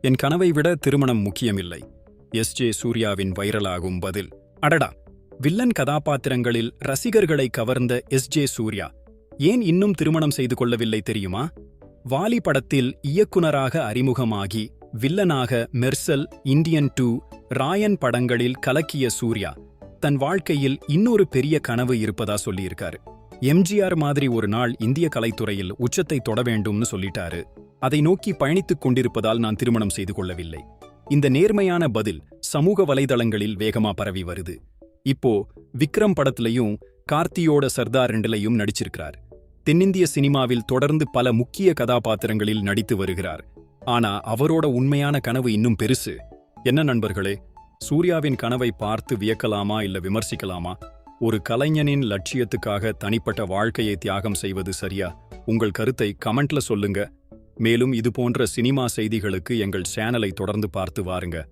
என் கனவை விட திருமணம் முக்கியமில்லை. எஸ். ஜே. சூர்யாவின் வைரலாகும் பதில். அடடா! வில்லன் கதாபாத்திரங்களில் ரசிகர்களை கவர்ந்த எஸ். ஜே. சூர்யா ஏன் இன்னும் திருமணம் செய்து கொள்ளவில்லை தெரியுமா? வாலி படத்தில் இயக்குனராக அறிமுகமாகி வில்லனாக மெர்சல் இந்தியன் டூ ராயன் படங்களில் கலக்கிய சூர்யா தன் வாழ்க்கையில் இன்னொரு பெரிய கனவு இருப்பதா சொல்லியிருக்காரு. எம்ஜிஆர் மாதிரி ஒரு நாள் இந்திய கலைத்துறையில் உச்சத்தை தொட வேண்டும்னு சொல்லிட்டாரு. அதை நோக்கி பயணித்துக் கொண்டிருப்பதால் நான் திருமணம் செய்து கொள்ளவில்லை. இந்த நேர்மையான பதில் சமூக வலைதளங்களில் வேகமா பரவி வருது. இப்போ விக்ரம் படத்திலையும் கார்த்தியோட சர்தார் ரெண்டிலையும் நடிச்சிருக்கிறார். தென்னிந்திய சினிமாவில் தொடர்ந்து பல முக்கிய கதாபாத்திரங்களில் நடித்து வருகிறார். ஆனா அவரோட உண்மையான கனவு இன்னும் பெருசு. என்ன நண்பர்களே சூர்யாவின் கனவை பார்த்து வியக்கலாமா இல்ல விமர்சிக்கலாமா? ஒரு கலைஞனின் லட்சியத்துக்காக தனிப்பட்ட வாழ்க்கையை தியாகம் செய்வது சரியா? உங்கள் கருத்தை கமெண்ட்ல சொல்லுங்க. மேலும் இது போன்ற சினிமா செய்திகளுக்கு எங்கள் சேனலை தொடர்ந்து பார்த்து வாருங்க.